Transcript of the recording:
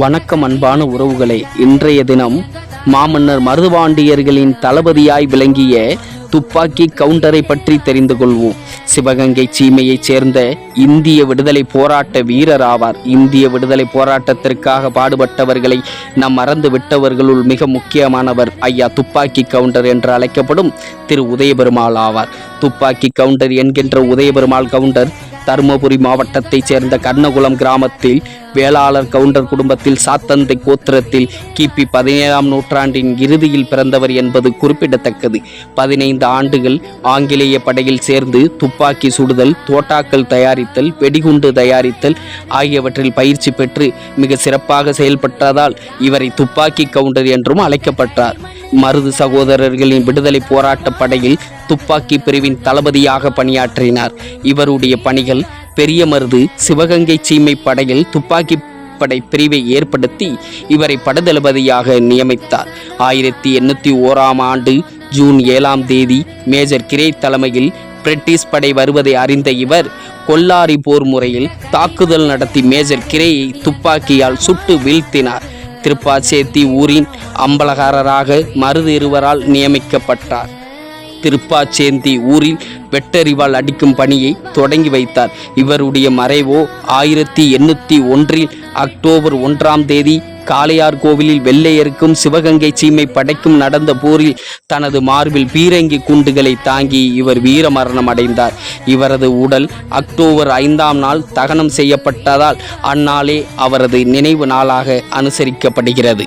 வணக்கம் அன்பான உறவுகளே இன்றைய தினம் மாமன்னர் மருதுபாண்டியர்களின் தளபதியாய் விளங்கிய துப்பாக்கி கவுண்டரை பற்றி தெரிந்து கொள்வோம். சிவகங்கை சீமையைச் சேர்ந்த இந்திய விடுதலை போராட்ட வீரர் ஆவார். இந்திய விடுதலை போராட்டத்திற்காக பாடுபட்டவர்களை நாம் மறந்து விட்டவர்களுள் மிக முக்கியமானவர் ஐயா துப்பாக்கி கவுண்டர் என்று அழைக்கப்படும் திரு உதயபெருமாள் ஆவார். துப்பாக்கி கவுண்டர் என்கின்ற உதயபெருமாள் கவுண்டர் தருமபுரி மாவட்டத்தைச் சேர்ந்த கர்ணகுளம் கிராமத்தில் வேளாளர் கவுண்டர் குடும்பத்தில் சாத்தந்தை கோத்திரத்தில் கிபி பதினேழாம் நூற்றாண்டின் இறுதியில் பிறந்தவர் என்பது குறிப்பிடத்தக்கது. பதினைந்து ஆண்டுகள் ஆங்கிலேய படையில் சேர்ந்து துப்பாக்கி சுடுதல் தோட்டாக்கள் தயாரித்தல் வெடிகுண்டு தயாரித்தல் ஆகியவற்றில் பயிற்சி பெற்று மிக சிறப்பாக செயல்பட்டதால் இவரை துப்பாக்கி கவுண்டர் என்றும் அழைக்கப்பட்டார். மருது சகோதரர்களின் விடுதலை போராட்ட படையில் துப்பாக்கி பிரிவின் தளபதியாக பணியாற்றினார். இவருடைய பணிகள் பெரிய மருது சிவகங்கை சீமை படையில் துப்பாக்கி படை பிரிவை ஏற்படுத்தி இவரை படதளபதியாக நியமித்தார். ஆயிரத்தி எண்ணூற்றி ஓராம் ஆண்டு ஜூன் ஏழாம் தேதி மேஜர் கிரே தலைமையில் பிரிட்டிஷ் படை வருவதை அறிந்த இவர் கொல்லாரி போர் முறையில் தாக்குதல் நடத்தி மேஜர் கிரேயை துப்பாக்கியால் சுட்டு வீழ்த்தினார். திருப்பாச்சேத்தி ஊரின் அம்பலகாரராக மருது இருவரால் நியமிக்கப்பட்டார். திருப்பாச்சேந்தி ஊரில் வெட்டறிவால் அடிக்கும் பணியை தொடங்கி வைத்தார். இவருடைய மறைவோ ஆயிரத்தி எண்ணூற்றி ஒன்றில் அக்டோபர் ஒன்றாம் தேதி காளையார் கோவிலில் வெள்ளையருக்கும் சிவகங்கை சீமை படைக்கும் நடந்த போரில் தனது மார்பில் பீரங்கி குண்டுகளை தாங்கி இவர் வீரமரணம் அடைந்தார். இவரது உடல் அக்டோபர் ஐந்தாம் நாள் தகனம் செய்யப்பட்டதால் அந்நாளே அவரது நினைவு நாளாக அனுசரிக்கப்படுகிறது.